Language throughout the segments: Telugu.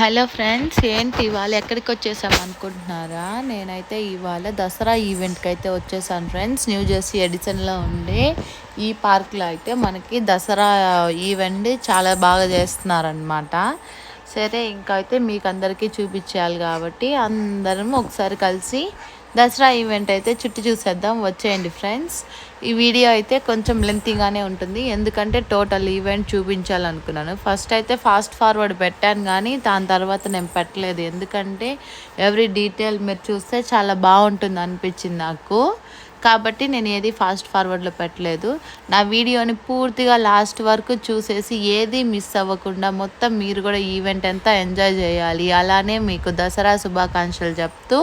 హలో ఫ్రెండ్స్ ఏంటి ఇవాళ ఎక్కడికి వచ్చేసాం అనుకుంటున్నారా? నేనైతే ఇవాళ దసరా ఈవెంట్కి అయితే వచ్చేసాను ఫ్రెండ్స్. న్యూ జెర్సీ ఎడిసన్లో ఉండే ఈ పార్క్లో అయితే మనకి దసరా ఈవెంట్ చాలా బాగా చేస్తున్నారనమాట సరే ఇంకా అయితే మీకు అందరికీ చూపించాలి కాబట్టి అందరం ఒకసారి కలిసి దసరా ఈవెంట్ అయితే చుట్టూ చూసేద్దాం. వచ్చేయండి ఫ్రెండ్స్. ఈ వీడియో అయితే కొంచెం లెంతీగానే ఉంటుంది. ఎందుకంటే టోటల్ ఈవెంట్ చూపించాలనుకున్నాను. ఫస్ట్ అయితే ఫాస్ట్ ఫార్వర్డ్ పెట్టాను కానీ దాని తర్వాత నేను పెట్టలేదు. ఎందుకంటే ఎవ్రీ డీటెయిల్ మీరు చూస్తే చాలా బాగుంటుంది అనిపించింది నాకు. కాబట్టి నేను ఏది ఫాస్ట్ ఫార్వర్డ్లో పెట్టలేదు. నా వీడియోని పూర్తిగా లాస్ట్ వరకు చూసేసి ఏది మిస్ అవ్వకుండా మొత్తం మీరు కూడా ఈవెంట్ అంతా ఎంజాయ్ చేయాలి. అలానే మీకు దసరా శుభాకాంక్షలు చెప్తూ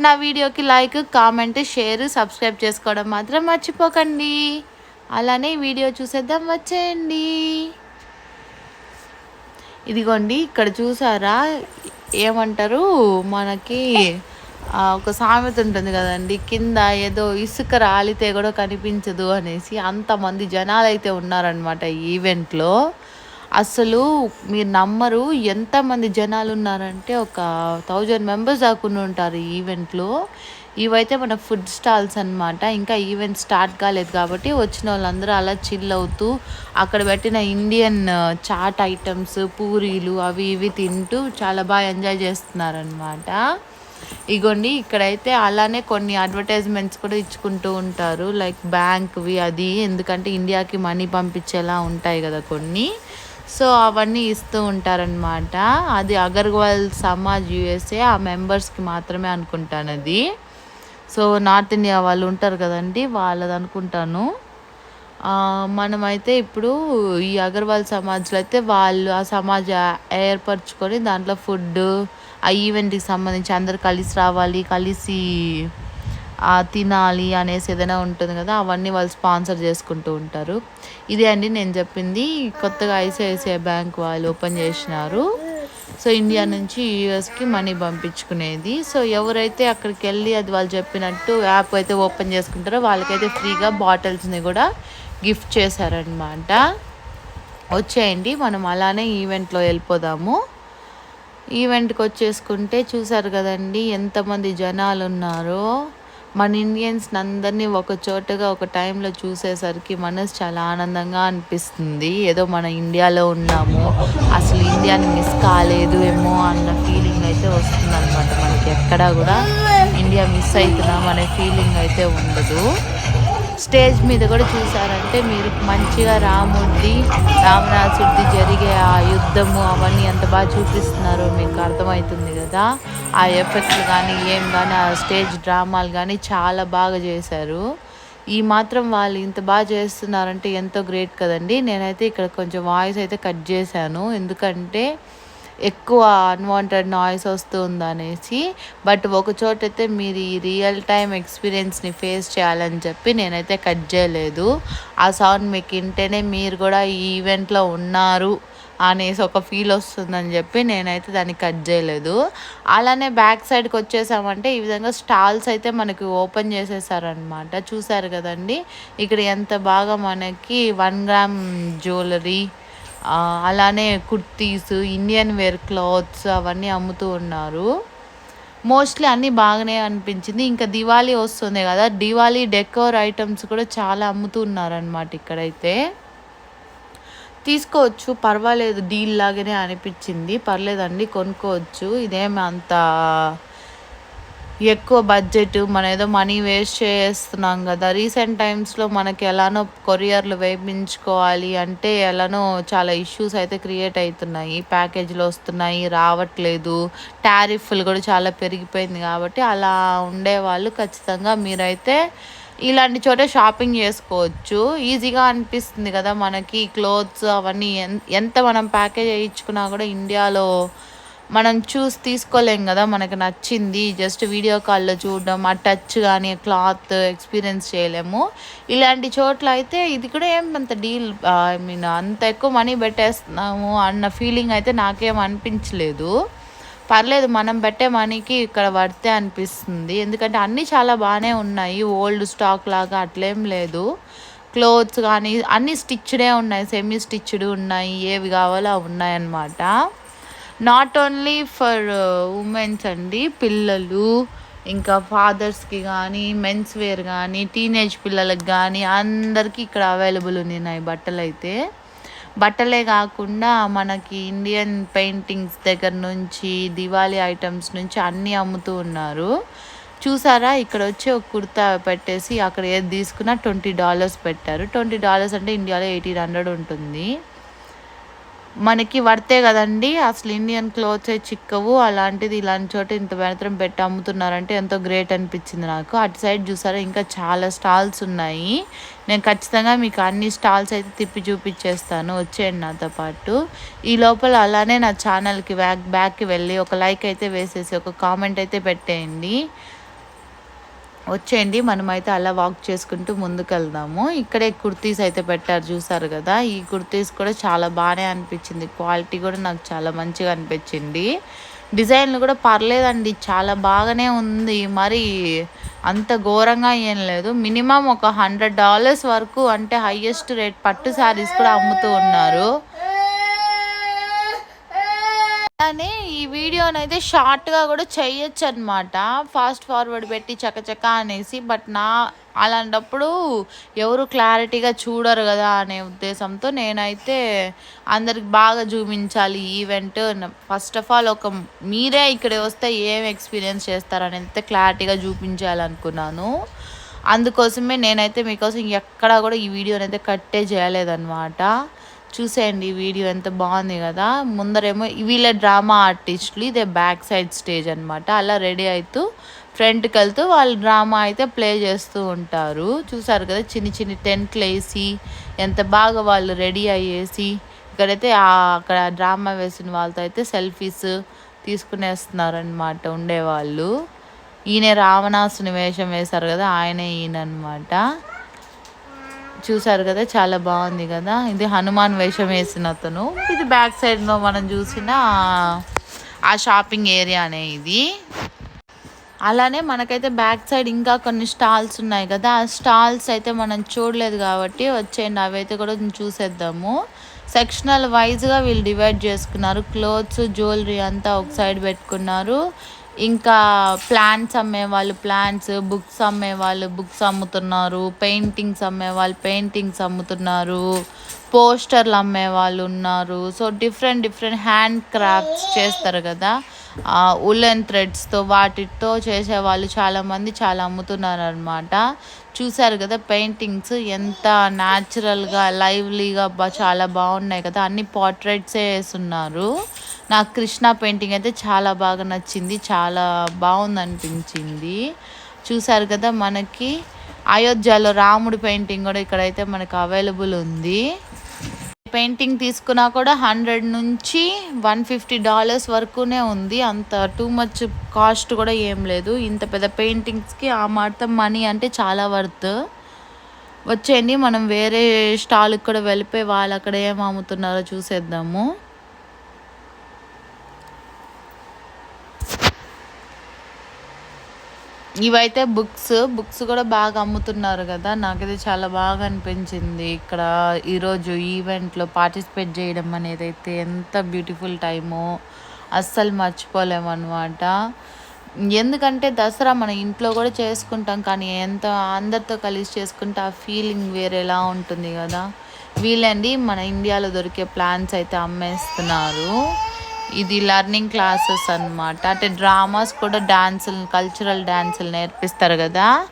నా వీడియోకి లైక్ కామెంట్ షేర్ సబ్స్క్రైబ్ చేసుకోవడం మాత్రం మర్చిపోకండి. అలానే వీడియో చూసేద్దాం వచ్చేయండి. ఇదిగోండి ఇక్కడ చూసారా? ఏమంటారు? మనకి ఒక సామెత ఉంటుంది కదండి కింద ఏదో ఇసుక రాలితే కూడా కనిపించదు అనేసి అంతమంది జనాలు అయితే ఉన్నారనమాట ఈవెంట్లో అసలు మీరు నమ్మరు ఎంతమంది జనాలు ఉన్నారంటే ఒక థౌజండ్ మెంబర్స్ దాకా ఉంటారు ఈవెంట్లో ఇవైతే మన ఫుడ్ స్టాల్స్ అనమాట ఇంకా ఈవెంట్ స్టార్ట్ కాలేదు కాబట్టి వచ్చిన వాళ్ళందరూ అలా చిల్ అవుతూ అక్కడ పెట్టిన ఇండియన్ చాట్ ఐటమ్స్ పూరీలు అవి ఇవి తింటూ చాలా బాగా ఎంజాయ్ చేస్తున్నారనమాట ఇగోండి ఇక్కడైతే అలానే కొన్ని అడ్వర్టైజ్మెంట్స్ కూడా ఇచ్చుకుంటూ ఉంటారు. లైక్ బ్యాంక్వి అది ఎందుకంటే ఇండియాకి మనీ పంపించేలా ఉంటాయి కదా కొన్ని. సో అవన్నీ ఇస్తూ ఉంటారనమాట అది అగర్వాల్ సమాజ్ యూఎస్ఏ ఆ మెంబర్స్కి మాత్రమే అనుకుంటాను అది సో నార్త్ ఇండియా వాళ్ళు ఉంటారు కదండి వాళ్ళది అనుకుంటాను. మనమైతే ఇప్పుడు ఈ అగర్వాల్ సమాజ్లో అయితే వాళ్ళు ఆ సమాజ్ ఏర్పరచుకొని దాంట్లో ఫుడ్ ఆ ఈవెంట్కి సంబంధించి అందరు కలిసి రావాలి కలిసి తినాలి అనేసి ఏదైనా ఉంటుంది కదా అవన్నీ వాళ్ళు స్పాన్సర్ చేసుకుంటూ ఉంటారు. ఇదే అండి నేను చెప్పింది. కొత్తగా ఐసిఐసిఐ బ్యాంక్ వాళ్ళు ఓపెన్ చేసినారు. సో ఇండియా నుంచి యూఎస్కి మనీ పంపించుకునేది. సో ఎవరైతే అక్కడికి వెళ్ళి అది వాళ్ళు చెప్పినట్టు యాప్ అయితే ఓపెన్ చేసుకుంటారో వాళ్ళకైతే ఫ్రీగా బాటిల్స్ని కూడా గిఫ్ట్ చేశారనమాట వచ్చేయండి మనం అలానే ఈవెంట్లో వెళ్ళిపోదాము. ఈవెంట్కి వచ్చేసుకుంటే చూసారు కదండి ఎంతమంది జనాలు ఉన్నారో మన ఇండియన్స్ అందరినీ ఒక చోటగా ఒక టైంలో చూసేసరికి మనసు చాలా ఆనందంగా అనిపిస్తుంది. ఏదో మన ఇండియాలో ఉన్నాము. అసలు ఇండియాని మిస్ కాలేదు ఏమో అన్న ఫీలింగ్ అయితే వస్తుంది అనమాట మనకి ఎక్కడా కూడా ఇండియా మిస్ అవుతున్నాం అనే ఫీలింగ్ అయితే ఉండదు. స్టేజ్ మీద కూడా చూసారంటే మీరు మంచిగా రాముడి రామనాథుడిది జరిగే ఆ యుద్ధము అవన్నీ ఎంత బాగా చూపిస్తున్నారో మీకు అర్థమవుతుంది కదా. ఆ ఎఫెక్ట్లు కానీ ఏం కానీ ఆ స్టేజ్ డ్రామాలు కానీ చాలా బాగా చేశారు. ఈ మాత్రం వాళ్ళు ఇంత బాగా చేస్తున్నారంటే ఎంతో గ్రేట్ కదండి. నేనైతే ఇక్కడ కొంచెం వాయిస్ అయితే కట్ చేశాను. ఎందుకంటే ఎక్కువ అన్వాంటెడ్ నాయిస్ వస్తుంది అనేసి బట్ ఒక చోటైతే మీరు ఈ రియల్ టైం ఎక్స్పీరియన్స్ని ఫేస్ చేయాలని చెప్పి నేనైతే కట్ చేయలేదు. ఆ సౌండ్ మీకు వింటేనే మీరు కూడా ఈ ఈవెంట్లో ఉన్నారు అనేసి ఒక ఫీల్ వస్తుందని చెప్పి నేనైతే దాన్ని కట్ చేయలేదు. అలానే బ్యాక్ సైడ్కి వచ్చేసామంటే ఈ విధంగా స్టాల్స్ అయితే మనకి ఓపెన్ చేసేసారనమాట చూసారు కదండి? ఇక్కడ ఎంత బాగా మనకి వన్ గ్రామ్ జ్యువెలరీ అలానే కుర్తీస్ ఇండియన్ వేర్ క్లాత్స్ అవన్నీ అమ్ముతూ ఉన్నారు. మోస్ట్లీ అన్నీ బాగానే అనిపించింది. ఇంకా దివాళీ వస్తుంది కదా దివాళీ డెకోర్ ఐటమ్స్ కూడా చాలా అమ్ముతూ ఉన్నారనమాట ఇక్కడైతే. తీసుకోవచ్చు పర్వాలేదు డీల్ లాగానే అనిపించింది. పర్లేదండి కొనుక్కోవచ్చు. ఇదేమి అంత ఎక్కువ బడ్జెట్ మన ఏదో మనీ వేస్ట్ చేస్తున్నాం కదా. రీసెంట్ టైమ్స్లో మనకి ఎలానో కొరియర్లు వేయించుకోవాలి అంటే ఎలానో చాలా ఇష్యూస్ అయితే క్రియేట్ అవుతున్నాయి. ప్యాకేజీలు వస్తున్నాయి రావట్లేదు. టారిఫ్లు కూడా చాలా పెరిగిపోయింది కాబట్టి అలా ఉండేవాళ్ళు ఖచ్చితంగా మీరైతే ఇలాంటి చోట షాపింగ్ చేసుకోవచ్చు. ఈజీగా అనిపిస్తుంది కదా మనకి క్లోత్స్ అవన్నీ ఎంత మనం ప్యాకేజ్ వేయించుకున్నా కూడా ఇండియాలో మనం చూసి తీసుకోలేం కదా మనకు నచ్చింది. జస్ట్ వీడియో కాల్లో చూడడం ఆ టచ్ కానీ క్లాత్ ఎక్స్పీరియన్స్ చేయలేము. ఇలాంటి చోట్ల అయితే ఇది కూడా ఏం అంత డీల్ ఐ మీన్ అంత ఎక్కువ మనీ పెట్టేస్తున్నాము అన్న ఫీలింగ్ అయితే నాకేం అనిపించలేదు. పర్లేదు మనం పెట్టే మనీకి ఇక్కడ పడితే అనిపిస్తుంది. ఎందుకంటే అన్నీ చాలా బాగానే ఉన్నాయి. ఓల్డ్ స్టాక్ లాగా అట్లేం లేదు. క్లోత్స్ కానీ అన్నీ స్టిచ్డే ఉన్నాయి సెమీ స్టిచ్డ్ ఉన్నాయి ఏవి కావాలో అవి ఉన్నాయన్నమాట. నాట్ ఓన్లీ ఫర్ ఉమెన్స్ అండి పిల్లలు ఇంకా ఫాదర్స్కి కానీ మెన్స్ వేర్ కానీ టీనేజ్ పిల్లలకు కానీ అందరికీ ఇక్కడ అవైలబుల్ ఉన్నాయి బట్టలు అయితే బట్టలే కాకుండా మనకి ఇండియన్ పెయింటింగ్స్ దగ్గర నుంచి దివాళీ ఐటమ్స్ నుంచి అన్నీ అమ్ముతూ ఉన్నారు. చూసారా ఇక్కడ వచ్చి ఒక కుర్తా పెట్టేసి అక్కడ ఏది తీసుకున్నా ట్వంటీ డాలర్స్ పెట్టారు. ట్వంటీ డాలర్స్ అంటే ఇండియాలో ఎయిటీన్ హండ్రెడ్ ఉంటుంది. మనకి వర్తే కదండి. అసలు ఇండియన్ క్లోత్సే చిక్కవు. అలాంటిది ఇలాంటి చోట ఇంత మాత్రం పెట్టి అమ్ముతున్నారంటే ఎంతో గ్రేట్ అనిపించింది నాకు. అటు సైడ్ చూసారా ఇంకా చాలా స్టాల్స్ ఉన్నాయి. నేను ఖచ్చితంగా మీకు అన్ని స్టాల్స్ అయితే తిప్పి చూపించేస్తాను. వచ్చేయండి నాతో పాటు. ఈ లోపల అలానే నా ఛానల్కి బ్యాక్ బ్యాక్కి వెళ్ళి ఒక లైక్ అయితే వేసేసి ఒక కామెంట్ అయితే పెట్టేయండి. వచ్చేయండి మనమైతే అలా వాక్ చేసుకుంటూ ముందుకెళ్దాము. ఇక్కడే కుర్తీస్ అయితే పెట్టారు చూసారు కదా? ఈ కుర్తీస్ కూడా చాలా బాగానే అనిపించింది. క్వాలిటీ కూడా నాకు చాలా మంచిగా అనిపించింది. డిజైన్లు కూడా పర్లేదండి చాలా బాగానే ఉంది. మరి అంత ఘోరంగా ఏం లేదు. మినిమం ఒక హండ్రెడ్ డాలర్స్ వరకు అంటే హయ్యెస్ట్ రేట్ పట్టు శారీస్ కూడా అమ్ముతూ ఉన్నారు. అలానే ఈ వీడియోనైతే షార్ట్గా కూడా చేయొచ్చు అనమాట ఫాస్ట్ ఫార్వర్డ్ పెట్టి చకచక అనేసి బట్ నా అలాంటప్పుడు ఎవరు క్లారిటీగా చూడరు కదా అనే ఉద్దేశంతో నేనైతే అందరికి బాగా చూపించాలి ఈవెంట్. ఫస్ట్ ఆఫ్ ఆల్ ఒక మీరే ఇక్కడ వస్తే ఏం ఎక్స్పీరియన్స్ చేస్తారని అయితే క్లారిటీగా చూపించాలనుకున్నాను. అందుకోసమే నేనైతే మీకోసం ఎక్కడా కూడా ఈ వీడియోనైతే అయితే కట్టే చేయలేదన్నమాట. చూసేయండి వీడియో ఎంత బాగుంది కదా. ముందరేమో వీళ్ళ డ్రామా ఆర్టిస్టులు ఇదే బ్యాక్ సైడ్ స్టేజ్ అనమాట అలా రెడీ అవుతూ ఫ్రంట్కి వెళ్తూ వాళ్ళు డ్రామా అయితే ప్లే చేస్తూ ఉంటారు. చూసారు కదా చిన్ని చిన్ని టెంట్లు వేసి ఎంత బాగా వాళ్ళు రెడీ అయ్యేసి ఇక్కడైతే అక్కడ డ్రామా వేసిన వాళ్ళతో అయితే సెల్ఫీస్ తీసుకునేస్తున్నారనమాట ఉండేవాళ్ళు. ఈయన రావణాసుని వేషం వేశారు కదా ఆయనే ఈయన అనమాట చూసారు కదా చాలా బాగుంది కదా. ఇది హనుమాన్ వేషం వేసిన అతను. ఇది బ్యాక్ సైడ్లో మనం చూసిన ఆ షాపింగ్ ఏరియానే ఇది. అలానే మనకైతే బ్యాక్ సైడ్ ఇంకా కొన్ని స్టాల్స్ ఉన్నాయి కదా. ఆ స్టాల్స్ అయితే మనం చూడలేదు కాబట్టి వచ్చేయండి. అవైతే కూడా చూసేద్దాము. సెక్షనల్ వైజ్గా వీళ్ళు డివైడ్ చేసుకున్నారు. క్లోత్స్ జ్యువెలరీ అంతా ఒక సైడ్ పెట్టుకున్నారు. ఇంకా ప్లాంట్స్ అమ్మేవాళ్ళు ప్లాంట్స్ బుక్స్ అమ్మేవాళ్ళు బుక్స్ అమ్ముతున్నారు పెయింటింగ్స్ అమ్మేవాళ్ళు పెయింటింగ్స్ అమ్ముతున్నారు పోస్టర్లు అమ్మేవాళ్ళు ఉన్నారు. So different different hand crafts చేస్తారు కదా. ఉలెన్ థ్రెడ్స్తో వాటితో చేసేవాళ్ళు చాలామంది చాలా అమ్ముతున్నారు అనమాట చూసారు కదా పెయింటింగ్స్ ఎంత న్యాచురల్గా లైవ్లీగా చాలా బాగున్నాయి కదా. అన్ని పోర్ట్రేట్సే వేస్తున్నారు. నాకు కృష్ణ పెయింటింగ్ అయితే చాలా బాగా నచ్చింది చాలా బాగుంది అనిపించింది చూసారు కదా మనకి అయోధ్యలో రాముడి పెయింటింగ్ కూడా ఇక్కడైతే మనకు అవైలబుల్ ఉంది. పెయింటింగ్ తీసుకున్నా కూడా హండ్రెడ్ నుంచి వన్ ఫిఫ్టీ డాలర్స్ వరకునే ఉంది. అంత టూ మచ్ కాస్ట్ కూడా ఏం లేదు. ఇంత పెద్ద పెయింటింగ్స్కి ఆ మాత్రం మనీ అంటే చాలా వర్త్. వచ్చేయండి మనం వేరే స్టాల్కి కూడా వెళ్ళిపోయి వాళ్ళు అక్కడ ఏం అమ్ముతున్నారో చూసేద్దాము. ఇవైతే బుక్స్ బుక్స్ కూడా బాగా అమ్ముతున్నారు కదా. నాకైతే చాలా బాగా అనిపించింది ఇక్కడ ఈరోజు ఈవెంట్లో పార్టిసిపేట్ చేయడం అనేది అయితే ఎంత బ్యూటిఫుల్ టైమో అస్సలు మర్చిపోలేమన్నమాట ఎందుకంటే దసరా మన ఇంట్లో కూడా చేసుకుంటాం కానీ ఎంత అందరితో కలిసి చేసుకుంటే ఆ ఫీలింగ్ వేరేలా ఉంటుంది కదా. వీళ్ళండి మన ఇండియాలో దొరికే ప్లాన్స్ అయితే అమ్మేస్తున్నారు. ఇది లర్నింగ్ క్లాసెస్ అనమాట అంటే డ్రామాస్ కూడా డాన్సులు కల్చరల్ డాన్సులు నేర్పిస్తారు కదా.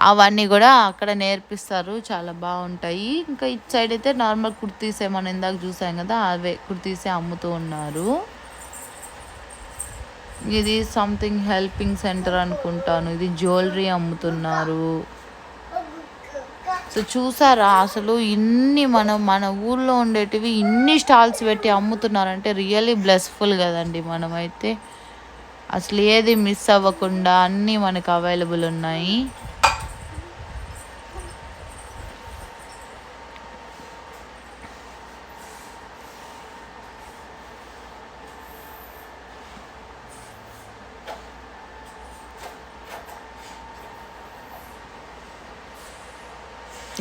అవన్నీ కూడా అక్కడ నేర్పిస్తారు. చాలా బాగుంటాయి. ఇంకా ఇటు సైడ్ అయితే నార్మల్ కుర్తీసే మనం ఇందాక చూసాం కదా అవే కుర్తీసే అమ్ముతూ ఉన్నారు. ఇది సంథింగ్ హెల్పింగ్ సెంటర్ అనుకుంటాను. ఇది జ్యువెలరీ అమ్ముతున్నారు. సో చూసారా? అసలు ఇన్ని మనం మన ఊళ్ళో ఉండేటివి ఇన్ని స్టాల్స్ పెట్టి అమ్ముతున్నారంటే రియల్లీ బ్లెస్ఫుల్ కదండి మనమైతే. అసలు ఏది మిస్ అవ్వకుండా అన్నీ మనకు అవైలబుల్ ఉన్నాయి.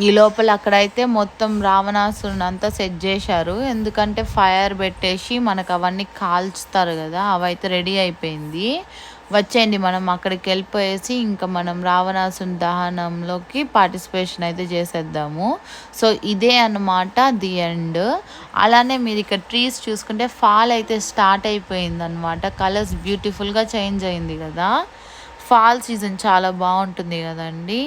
ఈ లోపల అక్కడైతే మొత్తం రావణాసురుని అంతా సెట్ చేశారు. ఎందుకంటే ఫైర్ పెట్టేసి మనకు అవన్నీ కాల్చుతారు కదా అవైతే రెడీ అయిపోయింది. వచ్చేయండి మనం అక్కడికి వెళ్ళిపోయేసి ఇంకా మనం రావణాసుని దహనంలోకి పార్టిసిపేషన్ అయితే చేసేద్దాము. సో ఇదే అన్నమాట ది ఎండ్ అలానే మీరు ఇక్కడ ట్రీస్ చూసుకుంటే ఫాల్ అయితే స్టార్ట్ అయిపోయింది అనమాట కలర్స్ బ్యూటిఫుల్గా చేంజ్ అయింది కదా. ఫాల్ సీజన్ చాలా బాగుంటుంది కదండి.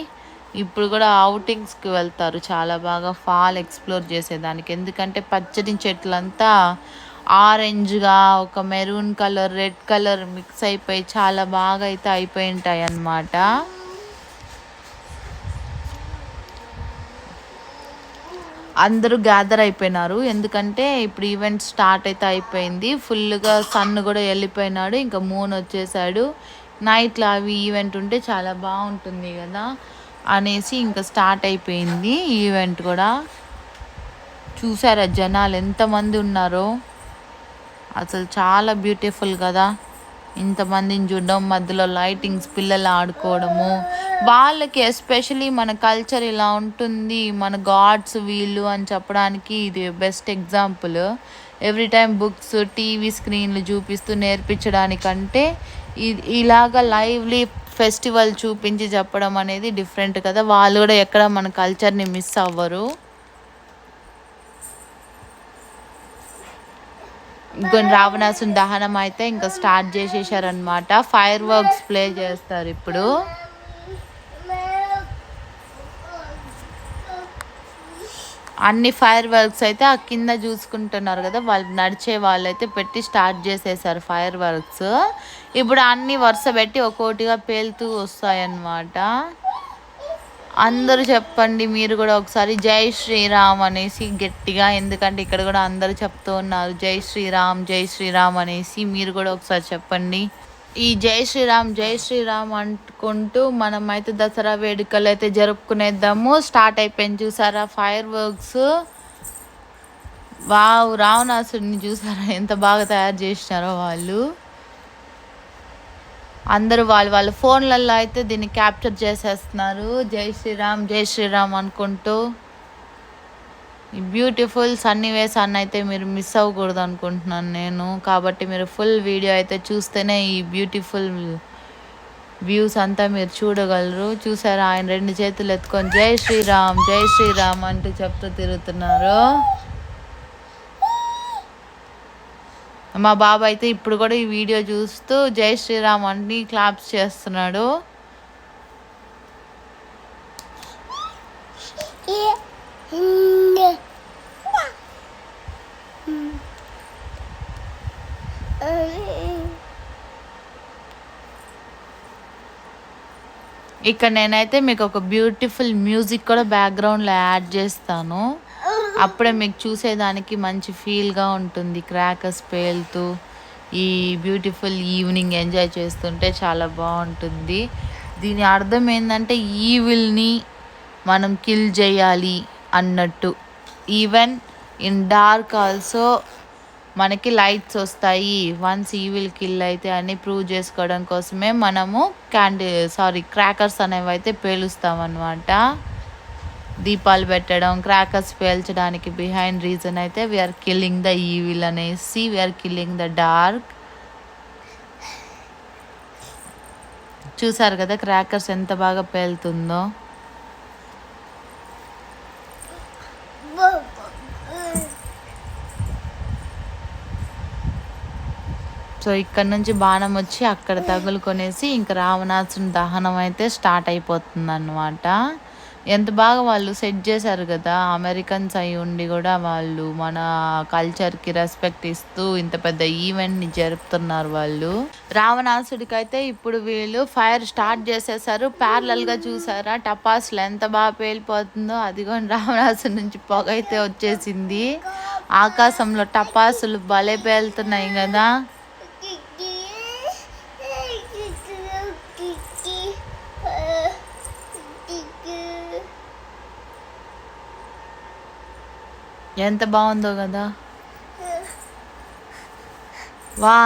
ఇప్పుడు కూడా అవుటింగ్స్కి వెళ్తారు. చాలా బాగా ఫాల్ ఎక్స్ప్లోర్ చేసేదానికి. ఎందుకంటే పచ్చని చెట్లంతా ఆరెంజ్గా ఒక maroon colour red colour mix అయిపోయి చాలా బాగా అయితే అయిపోయి ఉంటాయి అన్నమాట. అందరూ గ్యాదర్ అయిపోయినారు. ఎందుకంటే ఇప్పుడు ఈవెంట్ స్టార్ట్ అయితే అయిపోయింది. ఫుల్గా సన్ కూడా వెళ్ళిపోయినాడు. ఇంకా మూన్ వచ్చేసాడు. నైట్లో అవి ఈవెంట్ ఉంటే చాలా బాగుంటుంది కదా. అనేసి ఇంకా స్టార్ట్ అయిపోయింది ఈవెంట్ కూడా. చూసారా జనాలు ఎంతమంది ఉన్నారో. అసలు చాలా బ్యూటిఫుల్ కదా. ఇంతమందిని చూడడం మధ్యలో లైటింగ్స్ పిల్లలు ఆడుకోవడము. వాళ్ళకి ఎస్పెషలీ మన కల్చర్ ఇలా ఉంటుంది. మన గాడ్స్ వీళ్ళు అని చెప్పడానికి ఇది best example. Every time books TV స్క్రీన్లు చూపిస్తూ నేర్పించడానికంటే ఇలాగ లైవ్లీ ఫెస్టివల్ చూపించి చెప్పడం అనేది డిఫరెంట్ కదా. వాళ్ళు కూడా ఎక్కడ మన కల్చర్ని మిస్ అవ్వరు. ఇంకొని రావణాసుని దహనం అయితే ఇంకా స్టార్ట్ చేసేసారనమాట ఫైర్ వర్క్స్ ప్లే చేస్తారు ఇప్పుడు. అన్ని ఫైర్ వర్క్స్ అయితే ఆ కింద చూసుకుంటున్నారు కదా వాళ్ళు నడిచే వాళ్ళు అయితే పెట్టి స్టార్ట్ చేసేసారు ఫైర్ వర్క్స్. ఇప్పుడు అన్ని వరుస పెట్టి ఒక్కోటిగా పేలుతూ వస్తాయన్నమాట. అందరూ చెప్పండి మీరు కూడా ఒకసారి జై శ్రీరామ్ అనేసి గట్టిగా ఎందుకంటే ఇక్కడ కూడా అందరూ చెప్తూ ఉన్నారు జై శ్రీరామ్ జై శ్రీరామ్ అనేసి మీరు కూడా ఒకసారి చెప్పండి. ఈ జై శ్రీరామ్ జై శ్రీరామ్ అనుకుంటూ మనమైతే దసరా వేడుకలు అయితే జరుపుకునేద్దాము. స్టార్ట్ అయిపోయింది చూసారా ఫైర్ వర్క్స్ వావ్ రావణాసుడిని చూసారా? ఎంత బాగా తయారు చేసినారో వాళ్ళు. అందరూ వాళ్ళు వాళ్ళ ఫోన్లలో అయితే దీన్ని క్యాప్చర్ చేసేస్తున్నారు. జై శ్రీరామ్ జై శ్రీరామ్ అనుకుంటూ. ఈ బ్యూటిఫుల్ సన్నివేశాన్ని అయితే మీరు మిస్ అవ్వకూడదు అనుకుంటున్నాను నేను. కాబట్టి మీరు ఫుల్ వీడియో అయితే చూస్తేనే ఈ బ్యూటిఫుల్ వ్యూస్ అంతా మీరు చూడగలరు. చూసారా? ఆయన రెండు చేతులు ఎత్తుకొని జై శ్రీరామ్ జై శ్రీరామ్ అంటూ చెప్తూ తిరుగుతున్నారు. మా బాబు అయితే ఇప్పుడు కూడా ఈ వీడియో చూస్తూ జై శ్రీరామ్ అని క్లాప్స్ చేస్తున్నాడు. ఇక్కడ నేనైతే మీకు ఒక బ్యూటిఫుల్ మ్యూజిక్ కూడా బ్యాక్గ్రౌండ్లో యాడ్ చేస్తాను. అప్పుడే మీకు చూసేదానికి మంచి ఫీల్గా ఉంటుంది. క్రాకర్స్ పేలుతూ ఈ బ్యూటిఫుల్ ఈవినింగ్ ఎంజాయ్ చేస్తుంటే చాలా బాగుంటుంది. దీని అర్థం ఏంటంటే ఈవిల్ని మనం కిల్ చేయాలి. అన్నట్టు. ఈవెన్ ఇన్ డార్క్ ఆల్సో మనకి లైట్స్ వస్తాయి. వన్స్ ఈవిల్ కిల్ అయితే అని ప్రూవ్ చేసుకోవడం కోసమే మనము క్యాండి సారీ క్రాకర్స్ అనేవి అయితే పేలుస్తాం దీపాలు పెట్టడం క్రాకర్స్ పేల్చడానికి బిహైండ్ రీజన్ అయితే we are killing the evil అనేసి we are killing the dark చూసారు కదా క్రాకర్స్ ఎంత బాగా పేలుతుందో? సో ఇక్కడ నుంచి బాణం వచ్చి అక్కడ తగులుకొనేసి ఇంకా రావణాసుని దహనం అయితే స్టార్ట్ అయిపోతుంది అనమాట ఎంత బాగా వాళ్ళు సెట్ చేశారు కదా అమెరికన్స్ అయి ఉండి కూడా వాళ్ళు మన కల్చర్కి రెస్పెక్ట్ ఇస్తూ ఇంత పెద్ద ఈవెంట్ని జరుపుతున్నారు వాళ్ళు. రావణాసుడికి అయితే ఇప్పుడు వీళ్ళు ఫైర్ స్టార్ట్ చేసేసారు. ప్యారలల్గా చూసారా టపాసులు ఎంత బాగా పేలిపోతుందో అదిగోని రావణాసుడి నుంచి పొగ అయితే వచ్చేసింది. ఆకాశంలో టపాసులు భలే పేలుతున్నాయి కదా. ఎంత బాగుందో కదా. వా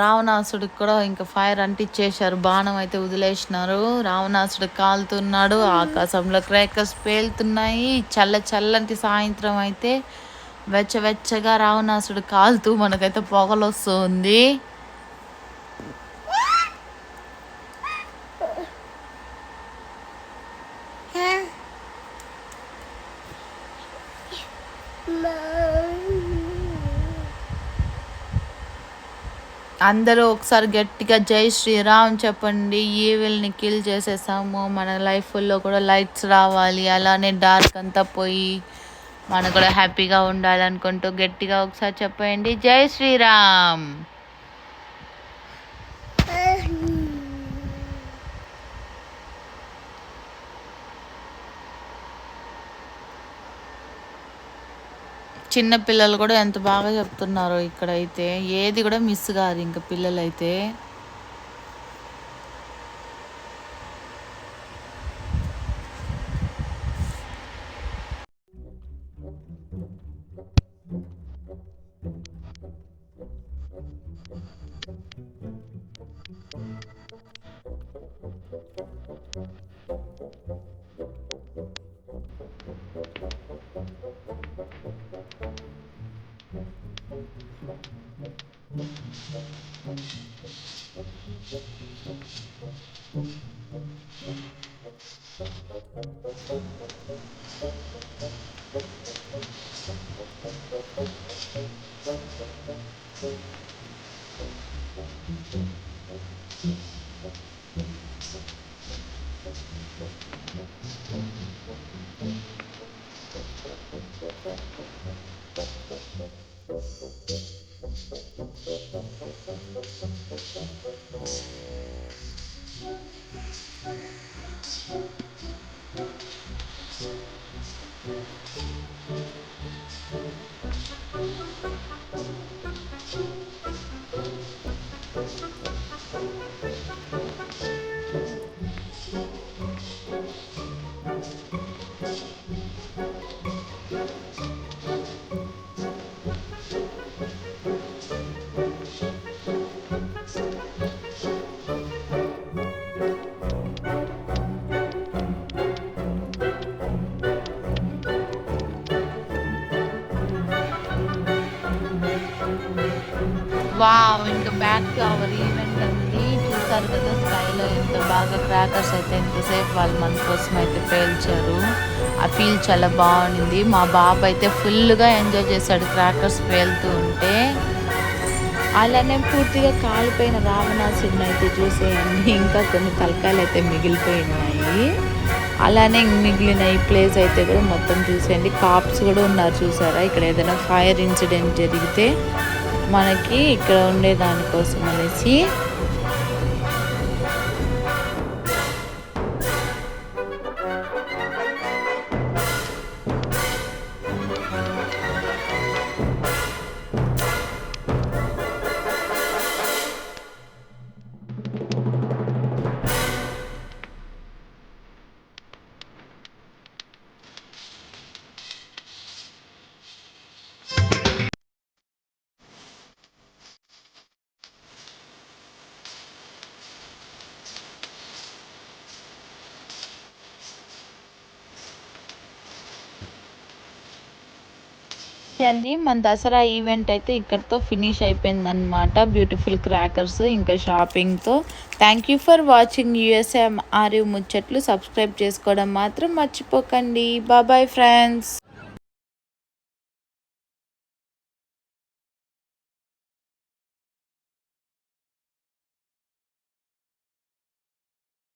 రావణాసుడికి కూడా ఇంకా ఫైర్ అంటించేశారు బాణం అయితే వదిలేసినారు. రావణాసుడు కాలుతున్నాడు. ఆకాశంలో క్రేకర్స్ పేలుతున్నాయి. చల్ల చల్లంటి సాయంత్రం అయితే వెచ్చవెచ్చగా రావణాసుడు కాలుతూ మనకైతే పొగలు వస్తుంది అందరూ ఒకసారి గట్టిగా జై శ్రీరామ్ చెప్పండి ఈవిల్ని కిల్ చేసేసాము. మన లైఫ్లో కూడా లైట్స్ రావాలి అలానే డార్క్ అంతా పోయి మనం కూడా హ్యాపీగా ఉండాలనుకుంటూ గట్టిగా ఒకసారి చెప్పండి. జై శ్రీరామ్! చిన్న పిల్లలు కూడా ఎంత బాగా చెప్తున్నారో ఇక్కడైతే. ఏది కూడా మిస్ కాదు ఇంకా పిల్లలైతే. వావ్ ఇంకా బ్యాక్ అవర్ ఈవెంట్ అండి చూసారు కదా స్కైలో ఎంత బాగా క్రాకర్స్ అయితే ఎంతసేపు వాళ్ళు మన కోసం అయితే పేల్చారు. ఆ ఫీల్ చాలా బాగుంది. మా బాబు అయితే ఫుల్గా ఎంజాయ్ చేశాడు క్రాకర్స్ పేలుతూ ఉంటే. అలానే పూర్తిగా కాలిపోయిన రావణాసుడిని అయితే చూసేయండి. ఇంకా కొన్ని తలకాయలు అయితే మిగిలిపోయినాయి. అలానే మిగిలిన ఈ ప్లేస్ అయితే కూడా మొత్తం చూసేయండి. కాప్స్ కూడా ఉన్నారు చూసారా? ఇక్కడ ఏదైనా ఫైర్ ఇన్సిడెంట్ జరిగితే మనకి ఇక్కడ ఉండే దానికోసం ఓకే అండి. మన దసరా ఈవెంట్ అయితే ఇక్కడితో ఫినిష్ అయిపోయింది అనమాట బ్యూటిఫుల్ క్రాకర్స్ ఇంకా షాపింగ్తో. థ్యాంక్ యూ ఫర్ వాచింగ్ యూఎస్ఎం ఆర్యూ ముచ్చట్లు. సబ్స్క్రైబ్ చేసుకోవడం మాత్రం మర్చిపోకండి. బాబాయ్ ఫ్రెండ్స్.